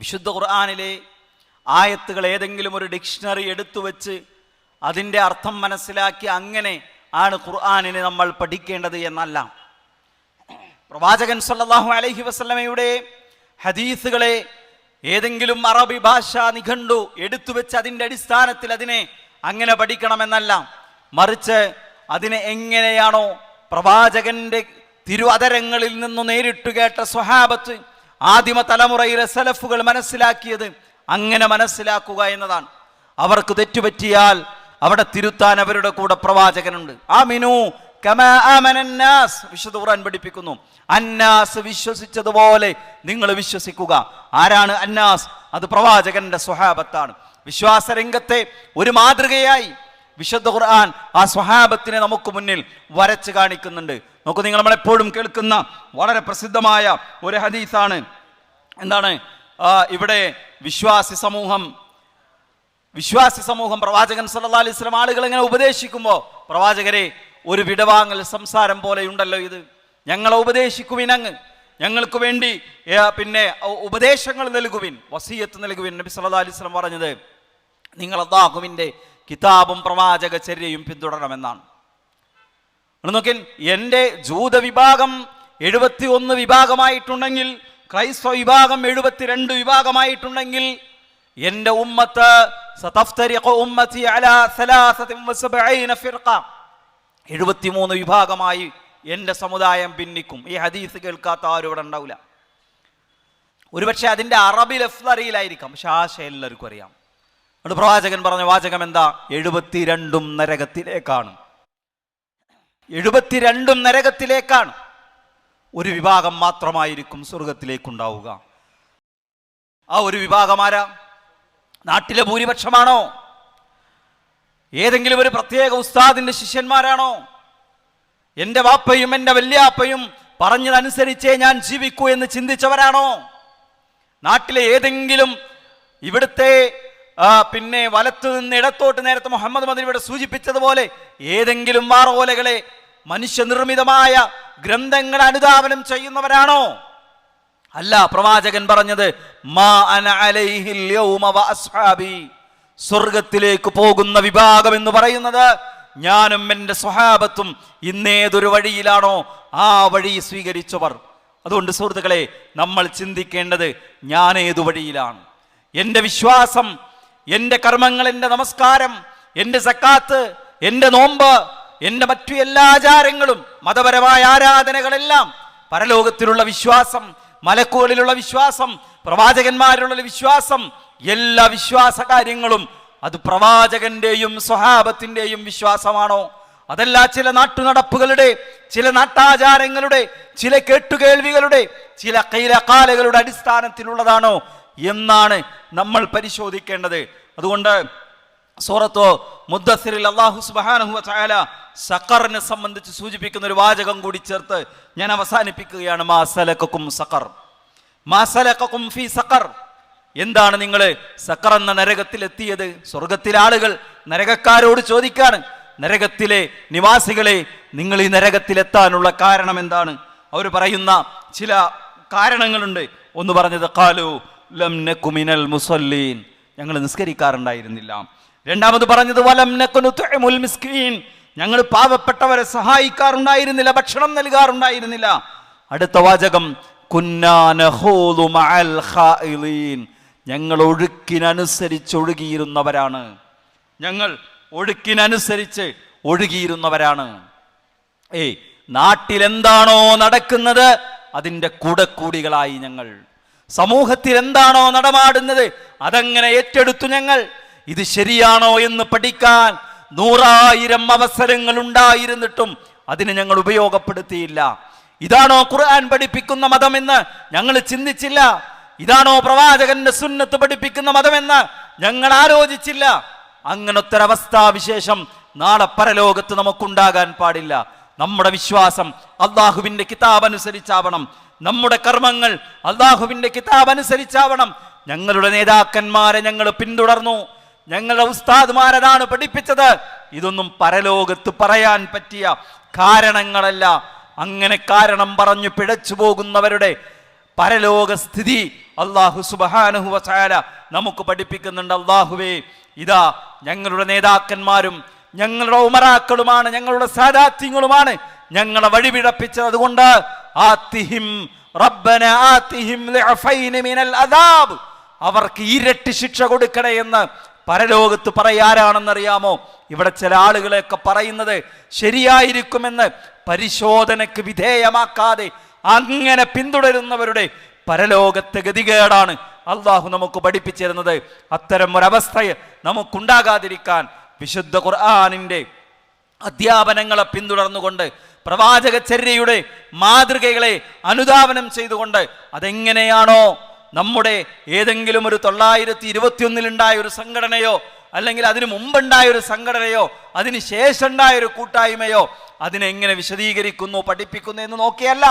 വിശുദ്ധ ഖുർആാനിലെ ആയത്തുകൾ ഏതെങ്കിലും ഒരു ഡിക്ഷണറി എടുത്തു വെച്ച് അതിന്റെ അർത്ഥം മനസ്സിലാക്കി അങ്ങനെ ആണ് ഖുർആാനിനെ നമ്മൾ പഠിക്കേണ്ടത് എന്നല്ല. പ്രവാചകൻ സല്ലാഹു അലഹി വസ്ലമയുടെ ഹദീസുകളെ ഏതെങ്കിലും അറബി ഭാഷ നിഘണ്ടു എടുത്തു വെച്ച് അതിന്റെ അടിസ്ഥാനത്തിൽ അതിനെ അങ്ങനെ പഠിക്കണമെന്നല്ല. മറിച്ച് അതിനെ എങ്ങനെയാണോ പ്രവാചകന്റെ തിരുവതരങ്ങളിൽ നിന്ന് നേരിട്ട് കേട്ട സ്വഹാബത്ത് ആദിമ തലമുറയിലെ സലഫുകൾ മനസ്സിലാക്കിയത് അങ്ങനെ മനസ്സിലാക്കുക എന്നതാണ്. അവർക്ക് തെറ്റുപറ്റിയാൽ അവിടെ തിരുത്താൻ അവരുടെ കൂടെ പ്രവാചകനുണ്ട്. ആ മിനു വിശുദ്ധ ഖുർആൻ പഠിപ്പിക്കുന്നു. അന്നാസ് വിശ്വസിച്ചതുപോലെ നിങ്ങൾ വിശ്വസിക്കുക. ആരാണ് അന്നാസ്? അത് പ്രവാചകന്റെ സ്വഹാബത്താണ്. വിശ്വാസ രംഗത്തെ ഒരു മാതൃകയായി വിശുദ്ധ ഖുർആൻ ആ സ്വഹാബത്തിനെ നമുക്ക് മുന്നിൽ വരച്ച് കാണിക്കുന്നുണ്ട്. നോക്കൂ നിങ്ങൾ നമ്മളെപ്പോഴും കേൾക്കുന്ന വളരെ പ്രസിദ്ധമായ ഒരു ഹദീസാണ്. എന്താണ്? ഇവിടെ വിശ്വാസി സമൂഹം വിശ്വാസി സമൂഹം പ്രവാചകൻ സല്ലാ അലൈഹി സ്വലം ആളുകൾ ഇങ്ങനെ ഉപദേശിക്കുമ്പോൾ പ്രവാചകരെ ഒരു വിടവാങ്ങൽ സംസാരം പോലെയുണ്ടല്ലോ ഇത്. ഞങ്ങളെ ഉപദേശിക്കുവിനങ്ങ് ഞങ്ങൾക്ക് വേണ്ടി പിന്നെ ഉപദേശങ്ങൾ നൽകുവിൻ. വസീയത്ത് നൽകുവിൻ. നബി സല്ലാ അലൈഹി സ്വലം പറഞ്ഞത് നിങ്ങൾ അള്ളാഹുവിന്റെ കിതാബും പ്രവാചക ചര്യയും പിന്തുടരണമെന്നാണ്. നിങ്ങൾ നോക്കിൻ എന്റെ ജൂത വിഭാഗം എഴുപത്തി ഒന്ന് വിഭാഗമായിട്ടുണ്ടെങ്കിൽ ക്രൈസ്തവ വിഭാഗം എഴുപത്തിരണ്ട് വിഭാഗമായിട്ടുണ്ടെങ്കിൽ എന്റെ ഉമ്മത്ത് എഴുപത്തിമൂന്ന് വിഭാഗമായി എന്റെ സമുദായം ഭിന്നിക്കും. ഈ ഹദീസ് കേൾക്കാത്ത ആരും ഇവിടെ ഉണ്ടാവില്ല. ഒരുപക്ഷെ അതിന്റെ അറബി ലഫ്സ് പക്ഷെ ആശ എല്ലാവർക്കും അറിയാം. അവിടെ പ്രവാചകൻ പറഞ്ഞ വാചകം എന്താ എഴുപത്തിരണ്ടും നരകത്തിലേക്കാണ്. എഴുപത്തിരണ്ടും നരകത്തിലേക്കാണ്. ഒരു വിഭാഗം മാത്രമായിരിക്കും സ്വർഗത്തിലേക്കുണ്ടാവുക. ആ ഒരു വിഭാഗം ആരാ? നാട്ടിലെ ഭൂരിപക്ഷമാണോ? ഏതെങ്കിലും ഒരു പ്രത്യേക ഉസ്താദിന്റെ ശിഷ്യന്മാരാണോ? എന്റെ വാപ്പയും എന്റെ വല്യാപ്പയും പറഞ്ഞതനുസരിച്ചേ ഞാൻ ജീവിക്കൂ എന്ന് ചിന്തിച്ചവരാണോ? നാട്ടിലെ ഏതെങ്കിലും ഇവിടുത്തെ പിന്നെ വലത്തു നിന്ന് ഇടത്തോട്ട് നേരത്തെ മുഹമ്മദ് മദിനിയുടെ സൂചിപ്പിച്ചതുപോലെ ഏതെങ്കിലും വാറോലകളെ മനുഷ്യനിർമ്മിതമായ ഗ്രന്ഥങ്ങൾ അനുധാവനം ചെയ്യുന്നവരാണോ? അല്ല പ്രവാചകൻ പറഞ്ഞത് സ്വർഗത്തിലേക്ക് പോകുന്ന വിഭാഗം എന്ന് പറയുന്നത് ഞാനും എന്റെ സ്വഹാബത്തും ഇന്നേതൊരു വഴിയിലാണോ ആ വഴി സ്വീകരിച്ചവർ. അതുകൊണ്ട് സുഹൃത്തുക്കളെ നമ്മൾ ചിന്തിക്കേണ്ടത് ഞാൻ ഏതു വഴിയിലാണ്. എന്റെ വിശ്വാസം എന്റെ കർമ്മങ്ങൾ എന്റെ നമസ്കാരം എന്റെ സക്കാത്ത് എന്റെ നോമ്പ് എന്റെ മറ്റു എല്ലാ ആചാരങ്ങളും മതപരമായ ആരാധനകളെല്ലാം പരലോകത്തിലുള്ള വിശ്വാസം മലക്കുകളിലുള്ള വിശ്വാസം പ്രവാചകന്മാരിലുള്ള വിശ്വാസം എല്ലാ വിശ്വാസ കാര്യങ്ങളും അത് പ്രവാചകന്റെയും സ്വഹാബത്തിന്റെയും വിശ്വാസമാണോ? അതല്ല ചില നാട്ടുനടപ്പുകളുടെ ചില നാട്ടാചാരങ്ങളുടെ ചില കേട്ടുകേൾവികളുടെ ചില കൈലക്കാലകളുടെ അടിസ്ഥാനത്തിലുള്ളതാണോ? എന്നാണ് നമ്മൾ പരിശോധിക്കേണ്ടത്. അതുകൊണ്ട് സൂറത്തോ മുദ്ദസിറിൽ അള്ളാഹു സുബാനഹു ചായാല സക്കറിനെ സംബന്ധിച്ച് സൂചിപ്പിക്കുന്ന ഒരു വാചകം കൂടി ചേർത്ത് ഞാൻ അവസാനിപ്പിക്കുകയാണ്. മാസലക്കും സക്കർ മാസലക്കും ഫി സക്കർ എന്താണ് നിങ്ങൾ സക്കർ എന്ന നരകത്തിൽ നരകത്തിലെത്തിയത്? സ്വർഗത്തിലെ ആളുകൾ നരകക്കാരോട് ചോദിക്കാണ്. നരകത്തിലെ നിവാസികളെ നിങ്ങൾ ഈ നരകത്തിലെത്താനുള്ള കാരണം എന്താണ്? അവർ പറയുന്ന ചില കാരണങ്ങളുണ്ട്. ഒന്ന് പറഞ്ഞത് കാലു ലം നക്കുമിനൽ മുസല്ലീൻ. ഞങ്ങൾ നിസ്കരിക്കാറുണ്ടായിരുന്നില്ല. രണ്ടാമത് പറഞ്ഞത് മിസ്കീൻ. ഞങ്ങൾ പാവപ്പെട്ടവരെ സഹായിക്കാറുണ്ടായിരുന്നില്ല ഭക്ഷണം നൽകാറുണ്ടായിരുന്നില്ല. അടുത്ത വാചകം ഞങ്ങൾ ഒഴുക്കിനനുസരിച്ച് ഒഴുകിയിരുന്നവരാണ് ഞങ്ങൾ ഒഴുക്കിനനുസരിച്ച് ഒഴുകിയിരുന്നവരാണ്. ഏയ് നാട്ടിൽ എന്താണോ നടക്കുന്നത് അതിന്റെ കുടക്കൂടികളായി ഞങ്ങൾ സമൂഹത്തിൽ എന്താണോ നടമാടുന്നത് അതങ്ങനെ ഏറ്റെടുത്തു ഞങ്ങൾ. ഇത് ശരിയാണോ എന്ന് പഠിക്കാൻ നൂറായിരം അവസരങ്ങൾ ഉണ്ടായിരുന്നിട്ടും അതിന് ഞങ്ങൾ ഉപയോഗപ്പെടുത്തിയില്ല. ഇതാണോ ഖുർആൻ പഠിപ്പിക്കുന്ന മതമെന്ന് ഞങ്ങൾ ചിന്തിച്ചില്ല. ഇതാണോ പ്രവാചകന്റെ സുന്നത്ത് പഠിപ്പിക്കുന്ന മതമെന്ന് ഞങ്ങൾ ആലോചിച്ചില്ല. ഒരവസ്ഥാവിശേഷം നാളെ പരലോകത്ത് നമുക്കുണ്ടാകാൻ പാടില്ല. നമ്മുടെ വിശ്വാസം അള്ളാഹുവിന്റെ കിതാബ് അനുസരിച്ചാവണം നമ്മുടെ കർമ്മങ്ങൾ അള്ളാഹുവിന്റെ കിതാബ് അനുസരിച്ചാവണം ഞങ്ങളുടെ നേതാക്കന്മാരെ ഞങ്ങൾ പിന്തുടർന്നു. ഞങ്ങളുടെ ഉസ്താദ്മാരതാണ് പഠിപ്പിച്ചത്. ഇതൊന്നും പരലോകത്ത് പറയാൻ പറ്റിയ കാരണങ്ങളല്ല. അങ്ങനെ കാരണം പറഞ്ഞു പിഴച്ചു പോകുന്നവരുടെ പരലോക സ്ഥിതി അള്ളാഹു സുബഹാനുഹുവ നമുക്ക് പഠിപ്പിക്കുന്നുണ്ട്. അള്ളാഹുവേ ഇതാ ഞങ്ങളുടെ നേതാക്കന്മാരും ഞങ്ങളുടെ ഉമറാക്കളുമാണ് ഞങ്ങളുടെ സാദാത്യങ്ങളുമാണ്. ഞങ്ങളെ വഴിപിഴപ്പിച്ചത് അതുകൊണ്ട് മിനൽ അദാബ്. അവർക്ക് ഇരട്ടി ശിക്ഷ കൊടുക്കണേ എന്ന് പരലോകത്ത് പറയാരാണെന്നറിയാമോ ഇവിടെ ചില ആളുകളെയൊക്കെ പറയുന്നത് ശരിയായിരിക്കുമെന്ന് പരിശോധനയ്ക്ക് വിധേയമാക്കാതെ അങ്ങനെ പിന്തുടരുന്നവരുടെ പരലോകത്തെ ഗതികേടാണ് അള്ളാഹു നമുക്ക് പഠിപ്പിച്ചിരുന്നത്. അത്തരം ഒരവസ്ഥയെ നമുക്കുണ്ടാകാതിരിക്കാൻ വിശുദ്ധ ഖുർആാനിന്റെ അധ്യാപനങ്ങളെ പിന്തുടർന്നുകൊണ്ട് പ്രവാചകചര്യയുടെ മാതൃകകളെ അനുധാവനം ചെയ്തുകൊണ്ട് അതെങ്ങനെയാണോ നമ്മുടെ ഏതെങ്കിലും ഒരു തൊള്ളായിരത്തി ഇരുപത്തിയൊന്നിലുണ്ടായ ഒരു സംഘടനയോ അല്ലെങ്കിൽ അതിനു മുമ്പുണ്ടായ ഒരു സംഘടനയോ അതിന് ശേഷം ഉണ്ടായ ഒരു കൂട്ടായ്മയോ അതിനെങ്ങനെ വിശദീകരിക്കുന്നു പഠിപ്പിക്കുന്നു എന്ന് നോക്കിയല്ല.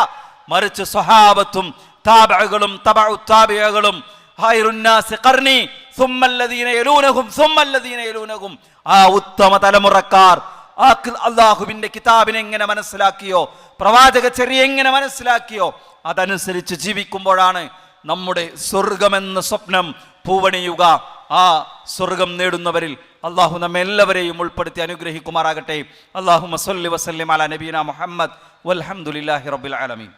മറിച്ച് സ്വഹാബത്തും താബകളും തബഉ താബിഅകളും ഖൈറുന്നാസി ഖർനി സുമ്മല്ലദീന യലൂനഹും സുമ്മല്ലദീന യലൂനഹും. ആ ഉത്തമ തലമുറക്കാർ ആ അള്ളാഹുവിന്റെ കിതാബിനെ എങ്ങനെ മനസ്സിലാക്കിയോ? പ്രവാചക ചെറിയ എങ്ങനെ മനസ്സിലാക്കിയോ? അതനുസരിച്ച് ജീവിക്കുമ്പോഴാണ് നമ്മുടെ സ്വർഗമെന്ന സ്വപ്നം പൂവണിയുക. ആ സ്വർഗം നേടുന്നവരിൽ അള്ളാഹു നമ്മെ എല്ലാവരെയും ഉൾപ്പെടുത്തി അനുഗ്രഹിക്കുമാറാകട്ടെ. അള്ളാഹു മസല്ലി വസല്ലിം അല നബീന മുഹമ്മദ്. വൽഹംദുലില്ലാഹി റബ്ബിൽ ആലമീൻ.